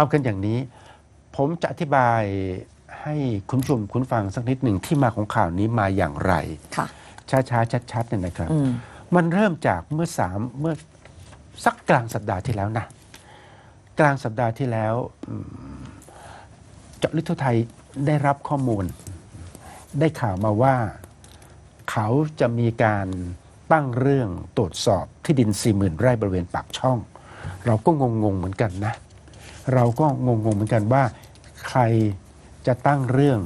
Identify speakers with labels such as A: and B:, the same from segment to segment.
A: เอากันอย่างนี้ ผมจะอธิบายให้คุณผู้ชมคุณฟังสักนิดหนึ่งที่มาของข่าวนี้มาอย่างไร
B: ค่ะ
A: ช้าๆ ชัดๆเนี่ยนะครับ
B: อืม
A: มันเริ่มจากเมื่อสามเมื่อสักกลางสัปดาห์ที่แล้วนะ กลางสัปดาห์ที่แล้วอืมเจาะลึกทั่วไทยได้รับข้อมูล ได้ข่าวมาว่า เขาจะมีการตั้งเรื่องตรวจสอบที่ดิน 40,000 ไร่บริเวณปากช่อง เราก็งง ๆ เหมือนกันนะ เราก็งงๆเหมือนกันว่า ใครจะตั้งเรื่อง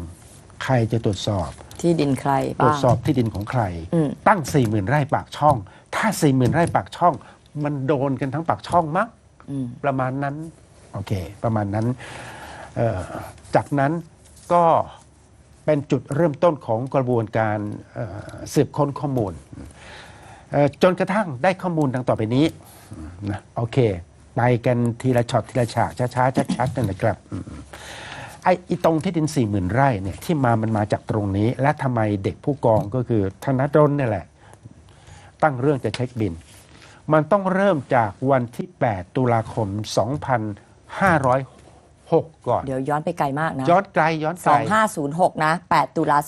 A: ใครจะตรวจสอบ
B: ที่ดินใคร
A: ตรว
B: บ้า
A: จ
B: ง
A: สอบที่ดินของใคร
B: อืม
A: ตั้งสี่หมื่นไร่ปากช่อง ถ้าสี่หมื่นไร่ปากช่อง มันโดนกันทั้งปากช่องมั้ง
B: อืม
A: ประมาณนั้น โอเค ประมาณนั้นเอ่อจากนั้นก็เป็นจุดเริ่มต้นของกระบวนการเอ่อสืบค้นข้อมูลเอ่อจนกระทั่งได้ข้อมูลดังต่อไปนี้นะโอเค ไปกันทีละช็อตทีละฉากช้าๆชัดๆนั่นนะครับอืมไอ้อีตรงที่ดินสี่หมื่นไร่เนี่ยที่มามันมาจากตรงนี้ และทำไมเด็กผู้กองก็คือธนดลเนี่ยแหละ ตั้งเรื่องจะเช็คบิน มันต้องเริ่มจากวันที่ 8 ตุลาคม 2506 ก่อน
B: เดี๋ยวย้อนไปไกลมากนะ
A: ย้อนไกลย้อนไกล
B: 2506 นะ 8 ตุลา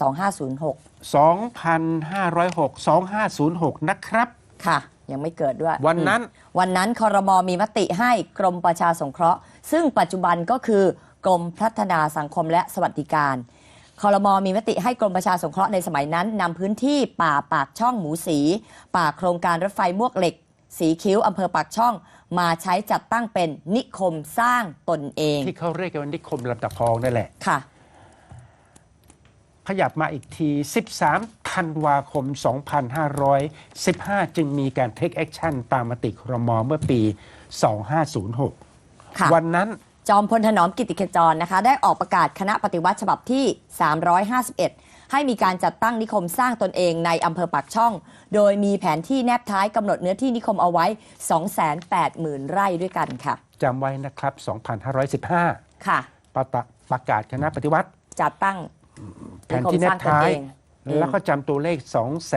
B: 2506
A: 2506 2506 นะครับ
B: ค่ะ ยังไม่เกิดด้วย
A: วันนั้น
B: อืมวันนั้นคอรมอมีมติให้กรมประชาสงเคราะห์ ซึ่งปัจจุบันก็คือกรมพัฒนาสังคมและสวัสดิการคอรมอมีมติให้กรมประชาสงเคราะห์ในสมัยนั้นนำพื้นที่ป่าปากช่องหมูสี ป่าโครงการรถไฟมวกเหล็ก สีคิ้วอำเภอปากช่อง มาใช้จัดตั้งเป็นนิคมสร้างตนเอง
A: ที่เขาเรียกกันว่านิคมลำตะคองนั่นแหละ
B: ค่ะ
A: ขยับมาอีกที 13 ธันวาคม 2515 จึงมีการเทคแอคชั่นตามมติครมเมื่อปี 2506
B: ค่ะ
A: วันนั้น
B: จอมพลถนอมกิติขจรนะคะ ได้ออกประกาศคณะปฏิวัติฉบับที่ 351 ให้มีการจัดตั้งนิคมสร้างตนเองในอำเภอปากช่อง โดยมีแผนที่แนบท้ายกำหนดเนื้อที่นิคมเอาไว้ 280,000 ไร่ด้วยกันค่ะ
A: จำไว้นะครับ 2515
B: ค่ะ
A: ประตะประกาศคณะปฏิวัติ
B: จัดตั้ง
A: แผนที่แนบท้าย
B: นิคมสร้างตนเองอืม
A: แล้วก็จำตัวเลข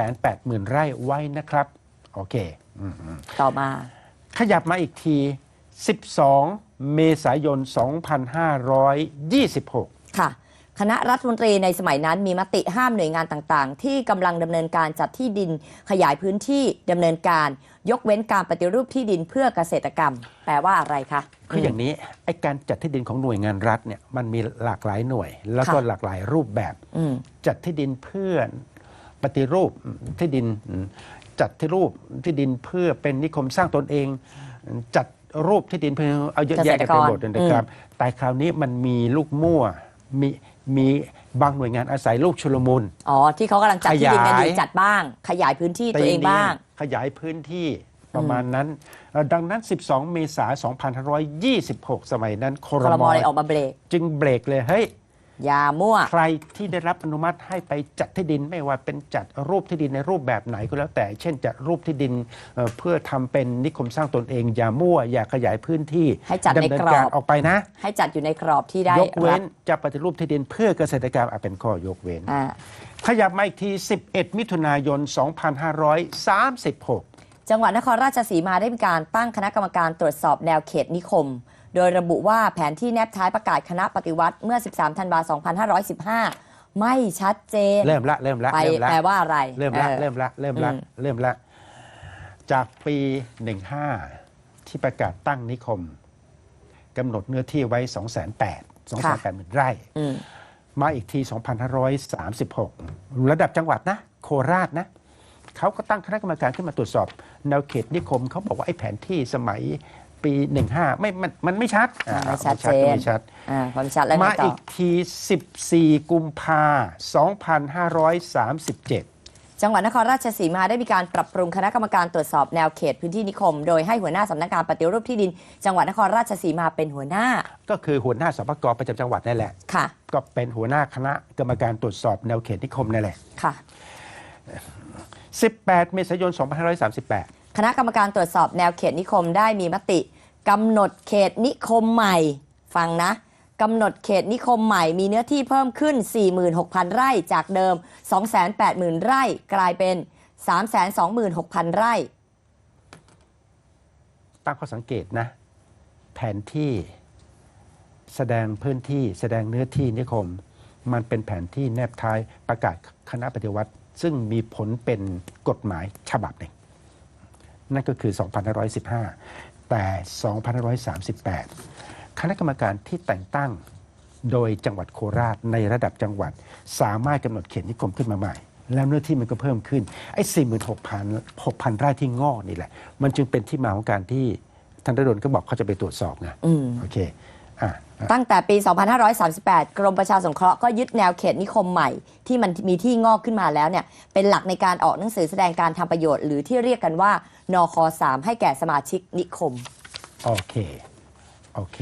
A: 280,000 ไร่ไว้นะครับ โอเคอืม
B: ต่อมา
A: ขยับมาอีกที 12 เมษายน 2526
B: ค่ะ คณะรัฐมนตรีในสมัยนั้นมีมติห้ามหน่วยงานต่างๆ ที่กำลังดำเนินการจัดที่ดินขยายพื้นที่ดำเนินการ ยกเว้นการปฏิรูปที่ดินเพื่อเกษตรกรรม แปลว่าอะไรคะ
A: คืออย่างนี้ไอ้การจัดที่ดินของหน่วยงานรัฐเนี่ยมันมีหลากหลายหน่วย แล้วก็
B: ค่ะ
A: หลากหลายรูปแบบ
B: อืม
A: จัดที่ดินเพื่อปฏิรูปที่ดินจัดที่รูปที่ดินเพื่อเป็นนิคมสร้างตนเอง จัดรูปที่ดินเพื่อเอาเยอะแยะกันไปหมดเลยนะครับแต่คราวนี้มันมีลูกมั่วมี มีบางหน่วยงานอาศัยลูกชุลมุน
B: อ๋อ ที่เขากำลังจัดที่ดินกันอ
A: ขยาย
B: ยู่จัดบ้าง ขยายพื้นที่ตัวเอง
A: ตี
B: บ้าง
A: ขยายพื้นที่ประมาณนั้นเอ่อดังนั้น 12 เมษายน 2526 สมัยนั้นค
B: ค
A: ร
B: รม
A: ม
B: เลยออกมาเบรก
A: จึงเบรกเลยเฮ้ย
B: ยามั่ว
A: ใครที่ได้รับอนุมัติให้ไปจัดที่ดินไม่ว่าเป็นจัดรูปที่ดินในรูปแบบไหนก็แล้วแต่ เช่นจัดรูปที่ดินเอ่อเพื่อทำเป็นนิคมสร้างตนเองอย่ามั่วอย่าขยายพื้นที่
B: ให้จัดใน
A: ดำเนิน
B: กรอบ
A: การออกไปนะ
B: ให้จัดอยู่ในกรอบที่ได้
A: ยกเว้
B: รั
A: น
B: ฐ
A: จะปฏิรูปที่ดินเพื่อเกษตรกรรมอะเป็นข้อยกเว้น
B: อ่า
A: ขยับมาอีกที 11 มิถุนายน 2536
B: จังหวัดนครราชสีมาได้มีการตั้งคณะกรรมการตรวจสอบแนวเขตนิคม โดยระบุว่าแผนที่แนบท้ายประกาศคณะปฏิวัติเมื่อ 13 ธันวาคม 2515 ไม่ชัดเจน
A: เริ่มละเริ่มละ
B: ไป
A: เริ่มละ
B: แปลว่าอะไร
A: เริ่มละ
B: ออ
A: เริ่มละเริ่มละ
B: อืม
A: เริ่มละจากปี 15 ที่ประกาศตั้งนิคมกำหนดเนื้อที่ไว้ 2 8 0 0 0 2 8 0 0 0 0ไร่
B: อืม
A: มาอีกที 2536 ระดับจังหวัดนะ โคราชนะ เขาก็ตั้งคณะกรรมการขึ้นมาตรวจสอบ แนวเขตนิคม เขาบอกว่าไอ้แผนที่สมัย ปี 15 ไม่มันมันไม่ชัดอ่า
B: ไม่ชัดเจน
A: ไม่ชัด
B: อ่าความชัดแล้วไง
A: มา
B: ต่
A: อี
B: อ
A: กที 14 กุมภา2537
B: จังหวัดนครราชสีมาได้มีการปรับปรุงคณะกรรมการตรวจสอบแนวเขตพื้นที่นิคม โดยให้หัวหน้าสำนักงานปฏิรูปที่ดิน จังหวัดนครราชสีมาเป็นหัวหน้า
A: ก็คือหัวหน้าสปกประจำจังหวัดนั่นแหละ
B: ค่ะ
A: ก็เป็นหัวหน้าคณะกรรมการตรวจสอบแนวเขตนิคมนั่นแหละ
B: ค่ะ
A: 18 เมษายน 2538
B: คณะกรรมการตรวจสอบแนวเขตนิคมได้มีมติกำหนดเขตนิคมใหม่ ฟังนะกำหนดเขตนิคมใหม่มีเนื้อที่เพิ่มขึ้น 46,000 ไร่จากเดิม 280,000 ไร่กลายเป็น 326,000 ไร่
A: ตั้งข้อสังเกตนะ แผนที่แสดงพื้นที่แสดงเนื้อที่นิคม มันเป็นแผนที่แนบท้ายประกาศคณะปฏิวัติ ซึ่งมีผลเป็นกฎหมายฉบับหนึ่ง นั่นก็คือ 2515 แต่ 2538 คณะกรรมการที่แต่งตั้งโดยจังหวัดโคราชในระดับจังหวัด สามารถกำหนดเขตนิคมขึ้นมาใหม่ แล้วเนื้อที่มันก็เพิ่มขึ้นไอ้46,000 6,000 ไร่ที่งอกนี่แหละ มันจึงเป็นที่มาของการที่ท่านรดลก็บอกเขาจะไปตรวจสอบไง
B: อืม
A: โอเคอะอะ
B: ตั้งแต่ปี 2538 กรมประชาสงเคราะห์ก็ยึดแนวเขตนิคมใหม่ ที่มันมีที่งอกขึ้นมาแล้วเนี่ยเป็นหลักในการออกหนังสือแสดงการทำประโยชน์ หรือที่เรียกกันว่านค3ให้แก่สมาชิกนิคม
A: โอเค โอเค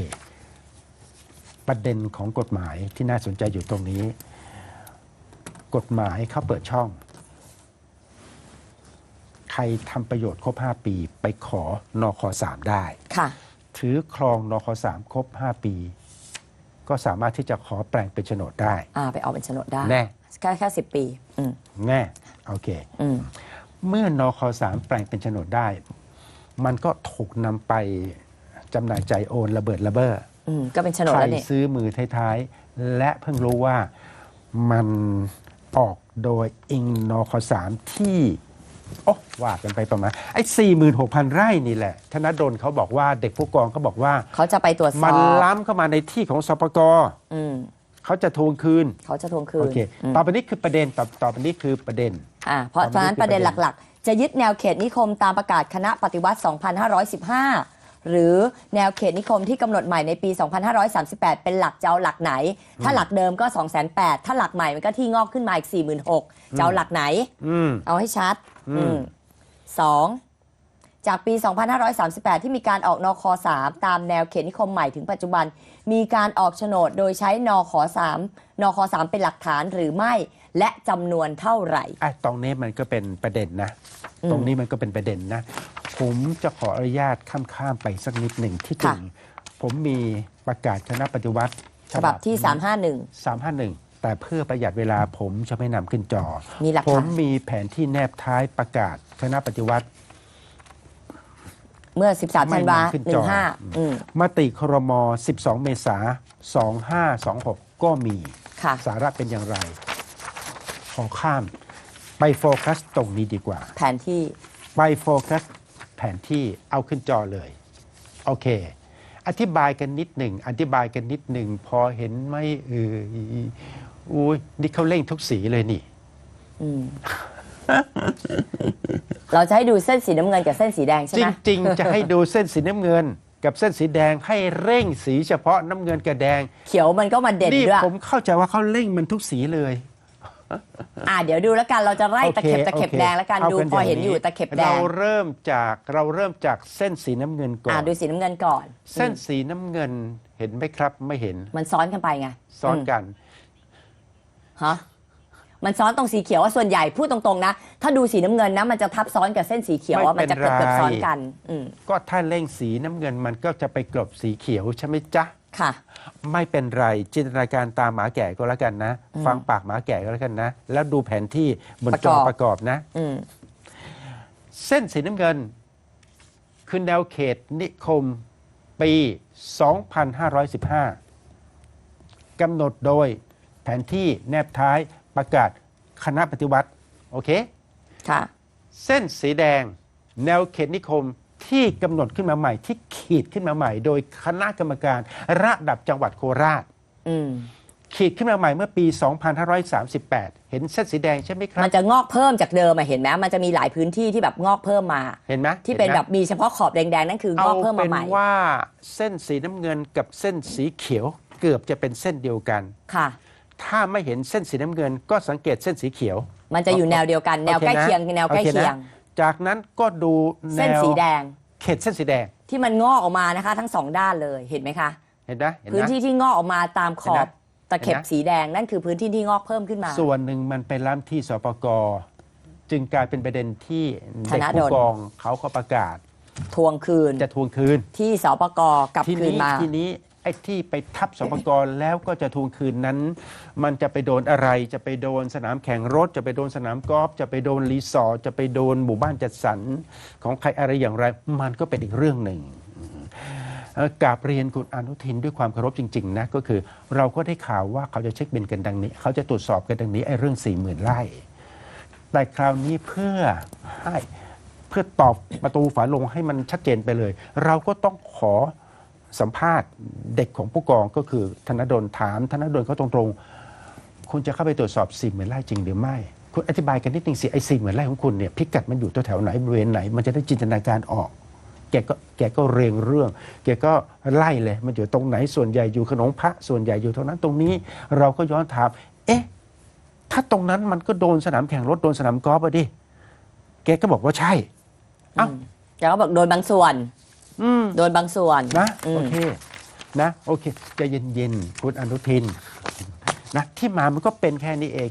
A: ประเด็นของกฎหมายที่น่าสนใจอยู่ตรงนี้ กฎหมายเขาเปิดช่อง ใครทำประโยชน์ครบ 5 ปี ไปขอนอคอ3ได้
B: ค่ะ
A: ถือครองนอคอ3ครบ 5 ปี ก็สามารถที่จะขอแปลงเป็นโฉนดได้
B: อ่าไปออกเป็นโฉนดได้
A: แน่
B: แค่แค่สิปี อืม
A: แน่โอเค
B: อืม
A: เมื่อนอคอ3แปลงเป็นโฉนดได้ มันก็ถูกนำไปจำหน่ายใจายโอนระเบิดระเบ้อ
B: อืมก็เป็นโฉนด
A: ใคร
B: แล้วนี่
A: ซื้อมือท้ายๆ และเพิ่งรู้ว่ามันออกโดยอิงนอคสามที่ โอ้ว่ากันไปประมาณไอ้สี่หมื่นหกพันไร่นี่แหละ ธนดลเขาบอกว่าเด็กผู้กองเขาบอกว่า
B: เขาจะไปตรวจส
A: มั
B: อนบ
A: ล้ำเข้ามาในที่ของสปก
B: อืม
A: เขาจะทวงคืน
B: เขาจะทวงคื
A: โอนเค
B: อืม
A: ต่อไปนี้คือประเด็นต่อต่อไปนี้คือประเด็น
B: อ่าเพราะ
A: ตาม
B: ฉะนั้น
A: นี้คือ
B: ประเด็น
A: ประเด็น
B: หลักๆ จะยึดแนวเขตนิคมตามประกาศคณะปฏิวัติ 2515 หรือแนวเขตนิคมที่กำหนดใหม่ในปี 2538 เป็นหลักจะเอาหลักไหน ถ้าหลักเดิมก็208,000ถ้าหลักใหม่มันก็ที่งอกขึ้นมาอีก 46,000จะเอาหลักไหน
A: อืม
B: เอาให้ชัด
A: อืม
B: อืมสองจากปี 2538 ที่มีการออกนค3ตามแนวเขตนิคมใหม่ถึงปัจจุบัน มีการออกโฉนดโดยใช้นค3นค3เป็นหลักฐานหรือไม่ และจำนวนเท่าไหร่
A: ไอ้ตรงนี้มันก็เป็นประเด็นนะ
B: อืม
A: ตรงนี้มันก็เป็นประเด็นนะ ผมจะขออนุญาตข้ามๆไปสักนิดหนึ่งที่จริงผมมีประกาศคณะปฏิวัติ
B: ฉบับที่
A: 351 แต่เพื่อประหยัดเวลาผมจะไม่นำขึ้นจอ
B: มีหลัก
A: ผ
B: ฐาน
A: มมีแผนที่แนบท้ายประกาศคณะปฏิวัติ
B: 351เมื่อ 13ธันวา
A: ไม่นำขึ้นจอ
B: 15อืม
A: มติครม 12 เมษา2526 ก็มี
B: ค่ะ
A: สาระเป็นอย่างไร ขอข้ามไปโฟกัสตรงนี้ดีกว่า
B: แผนที่
A: ไปโฟกัสแผนที่เอาขึ้นจอเลย โอเค อธิบายกันนิดหนึ่ง อธิบายกันนิดหนึ่ง พอเห็นไหมเออ อุ้ยนี่เขาเร่งทุกสีเลยนี่
B: อืมเราจะให้ดูเส้นสีน้ำเงินกับเส้นสีแดงใช่
A: จ
B: ไหม
A: ริง ๆ จะให้ดูเส้นสีน้ำเงิน กับเส้นสีแดงให้เร่งสีเฉพาะน้ำเงินกับแดง
B: เขียวมันก็มาเด่น
A: นี่
B: ด้วย
A: ผมเข้าใจว่าเขาเร่งมันทุกสีเลย
B: อ่าเดี๋ยวดูแล้วกันเราจะไล่
A: โอ
B: ตะ
A: ค
B: เข็บตะเข็บ
A: โอค
B: แดงแล้วกัน
A: อา
B: ดูพอเห็นอยู่ตะเข็บแด
A: เรา
B: ง
A: เริ่มจากเราเริ่มจากเส้นสีน้ำเงินก่อ
B: อ่าน ดูสีน้ำเงินก่อน
A: เส้น
B: อืม
A: สีน้ำเงินเห็นไหมครับ ไม่เห็น
B: มันซ้อนกันไปไง
A: ซ้อน
B: ม
A: กัน
B: ฮะมันซ้อนตรงสีเขียวว่าส่วนใหญ่พูดตรงๆนะ ถ้าดูสีน้ำเงินนะ มันจะทับซ้อนกับเส้นสีเขียวว่า
A: ไม่
B: มัน
A: เป็น
B: จะเกือบเกือบ
A: ไร
B: ซ้อนกันอืม
A: ก็ถ้าเร่งสีน้ำเงินมันก็จะไปกลบสีเขียวใช่ไหมจ๊ะ
B: ค่ะ
A: ไม่เป็นไรจินตนาการตามหมาแก่ก็แล้วกันนะ ฟังปากหมาแก่ก็แล้วกันนะ แล้วดูแผนที่บนจอ
B: ประกอบ
A: ประกอบนะ
B: อืม
A: เส้นสีน้ำเงิน คือแนวเขตนิคมปี 2515กำหนดโดยแผนที่แนบท้ายประกาศคณะปฏิวัติ โอเค
B: ค่ะ
A: เส้นสีแดง แนวเขตนิคมที่กำหนดขึ้นมาใหม่ ที่ขีดขึ้นมาใหม่ โดยคณะกรรมการระดับจังหวัดโคราช
B: อืม
A: ขีดขึ้นมาใหม่เมื่อปี 2538 เห็นเส้นสีแดงใช่ไหมครับ
B: มันจะงอกเพิ่มจากเดิมอะเห็นไหมมันจะมีหลายพื้นที่ที่แบบงอกเพิ่มมา
A: เห็นไหม
B: ที่เป็น
A: ห็ไหม
B: แบบมีเฉพาะขอบแดงๆ นั่นคืองอกเพิ่มมาใหม่
A: เป็นว่าเส้นสีน้ำเงินกับเส้นสีเขียวเกือบจะเป็นเส้นเดียวกัน
B: ค่ะ
A: ถ้าไม่เห็นเส้นสีน้ำเงิน ก็สังเกตเส้นสีเขียว
B: มันจะอยู่แนวเดียวกันแนว
A: โอ
B: ใกล้
A: นะ
B: เคียงแนวใกล้
A: โอนะ
B: เคียง
A: จากนั้นก็ดูแน
B: เส้น
A: ว
B: สีแดง
A: เขตเส้นสีแดง
B: ที่มันงอกออกมานะคะ ทั้งสองด้านเลยเห็นไหมคะ
A: เห็นไหมเห็น
B: พื้น
A: ไหม
B: ที่ที่งอกออกมาตามขอบ
A: เห็นไหม
B: ตะเข็บ
A: เห็นไหม
B: สีแดงนั่นคือพื้นที่ที่งอกเพิ่มขึ้นมา
A: ส่วนหนึ่งมันไปล้ำที่สปกจึงกลายเป็นประเด็นที่
B: ธ
A: เด็ก
B: นดล
A: ผู้กองเขาก็ประกาศ
B: ทวงคืน
A: จะทวงคืน
B: ที่สปกกลับ
A: ที
B: คืน
A: นี้
B: มา
A: ทีนี้ไอ้ที่ไปทับสปกรแล้วก็จะทวงคืนนั้น มันจะไปโดนอะไร จะไปโดนสนามแข่งรถ จะไปโดนสนามกอล์ฟจะไปโดนรีสอร์ทจะไปโดนหมู่บ้านจัดสรรของใครอะไรอย่างไร มันก็เป็นอีกเรื่องหนึ่งกาบเรียนคุณอนุทินด้วยความเคารพจริง ๆ นะ ก็คือเราก็ได้ข่าวว่าเขาจะเช็คบินกันดังนี้ เขาจะตรวจสอบกันดังนี้ไอ้เรื่อง4ี่หมื่นไร่แต่คราวนี้เพื่อให้เพื่อตอบประตูฝาลงให้มันชัดเจนไปเลย เราก็ต้องขอ สัมภาษณ์เด็กของผู้กองก็คือธนดลถาม ธนดลเขาตรงๆ คุณจะเข้าไปตรวจสอบสี่หมื่นไร่จริงหรือไม่ คุณอธิบายกันนิดนึงสิไอ้สี่หมื่นไร่ของคุณเนี่ยพิกัดมันอยู่ตัวแถวไหนบริเวณไหน มันจะได้จินตนาการออก แกก็แกก็เรียงเรื่อง แกก็ไล่เลยมันอยู่ตรงไหนส่วนใหญ่อยู่ขนงพระส่วนใหญ่อยู่ตรงนั้นตรงนี้ เราก็ย้อนถาม เอ๊ะถ้าตรงนั้นมันก็โดนสนามแข่งรถโดนสนามกอล์ฟอะดิแกก็บอกว่าใช่อ้าว
B: แกก็บอกโดนบางส่วน
A: อืม
B: โดนบางส่วน
A: นะ
B: อื
A: โอ
B: ม
A: เคนะโอเคใจเย็นๆคุณอนุทินนะที่มามันก็เป็นแค่นี้เอง